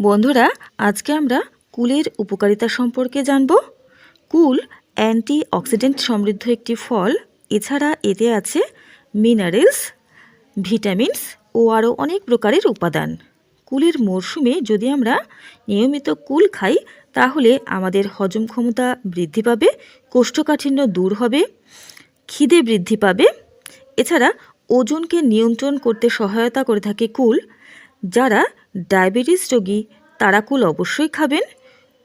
বন্ধুরা, আজকে আমরা কুলের উপকারিতা সম্পর্কে জানব। কুল অ্যান্টি অক্সিডেন্ট সমৃদ্ধ একটি ফল, এছাড়া এতে আছে মিনারেলস, ভিটামিনস ও আরও অনেক প্রকারের উপাদান। কুলের মরশুমে যদি আমরা নিয়মিত কুল খাই, তাহলে আমাদের হজম ক্ষমতা বৃদ্ধি পাবে, কোষ্ঠকাঠিন্য দূর হবে, খিদে বৃদ্ধি পাবে। এছাড়া ওজনকে নিয়ন্ত্রণ করতে সহায়তা করে থাকে কুল যারা ডায়াবেটিস রোগী, তারা কুল অবশ্যই খাবেন।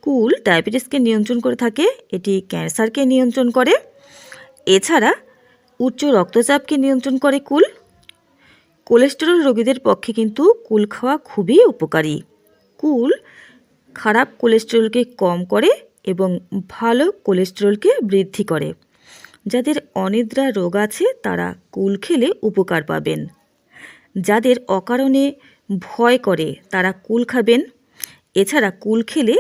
কুল ডায়াবেটিসকে নিয়ন্ত্রণ করে থাকে, এটি ক্যান্সারকে নিয়ন্ত্রণ করে। এছাড়া উচ্চ রক্তচাপকে নিয়ন্ত্রণ করে কুল। কোলেস্টেরল রোগীদের পক্ষে কিন্তু কুল খাওয়া খুবই উপকারী। কুল খারাপ কোলেস্টেরলকে কম করে এবং ভালো কোলেস্টেরলকে বৃদ্ধি করে। যাদের অনিদ্রা রোগ আছে, তারা কুল খেলে উপকার পাবেন। যাদের অকারণে ভয় করে। তারা কুল খাবেন। এছাড়া কুল খেলে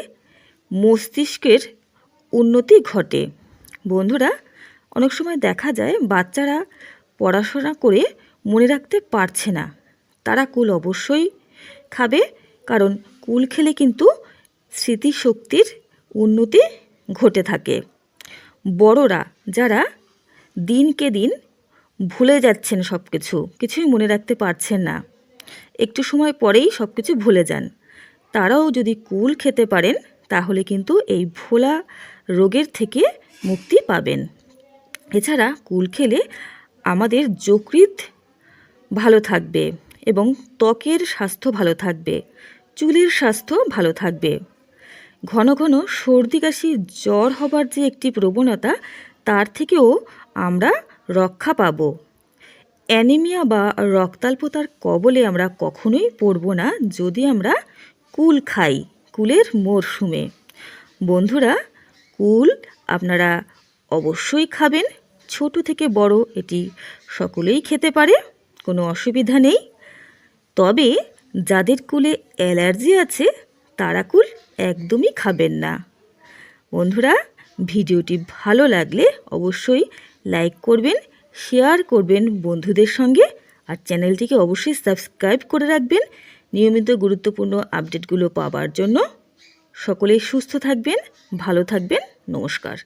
মস্তিষ্কের উন্নতি ঘটে। বন্ধুরা, অনেক সময় দেখা যায় বাচ্চারা পড়াশোনা করে মনে রাখতে পারছে না। তারা কুল অবশ্যই খাবে, কারণ কুল খেলে কিন্তু স্মৃতিশক্তির উন্নতি ঘটে থাকে। বড়রা যারা দিনকে দিন ভুলে যাচ্ছেন সব কিছু কিছুই মনে রাখতে পারছেন না। একটু সময় পরেই সব কিছু ভুলে যান। তারাও যদি কুল খেতে পারেন, তাহলে কিন্তু এই ভোলা রোগের থেকে মুক্তি পাবেন। এছাড়া কুল খেলে আমাদের যকৃৎ ভালো থাকবে এবং ত্বকের স্বাস্থ্য ভালো থাকবে, চুলের স্বাস্থ্য ভালো থাকবে। ঘন ঘন সর্দি, কাশি, জ্বর হবার যে একটি প্রবণতা, তার থেকেও আমরা রক্ষা পাব। অ্যানিমিয়া বা রক্তাল্পতার কবলে আমরা কখনোই পড়ব না যদি আমরা কুল খাই, কুলের মরশুমে। বন্ধুরা, কুল আপনারা অবশ্যই খাবেন। ছোট থেকে বড় এটি সকলেই খেতে পারে, কোনো অসুবিধা নেই। তবে যাদের কুলে অ্যালার্জি আছে, তারা কুল একদমই খাবেন না। বন্ধুরা, ভিডিওটি ভালো লাগলে অবশ্যই লাইক করবেন শেয়ার করবেন বন্ধুদের সঙ্গে আর চ্যানেলটিকে অবশ্যই সাবস্ক্রাইব করে রাখবেন। নিয়মিত গুরুত্বপূর্ণ আপডেটগুলো পাওয়ার জন্য সকলেই সুস্থ থাকবেন, ভালো থাকবেন, নমস্কার।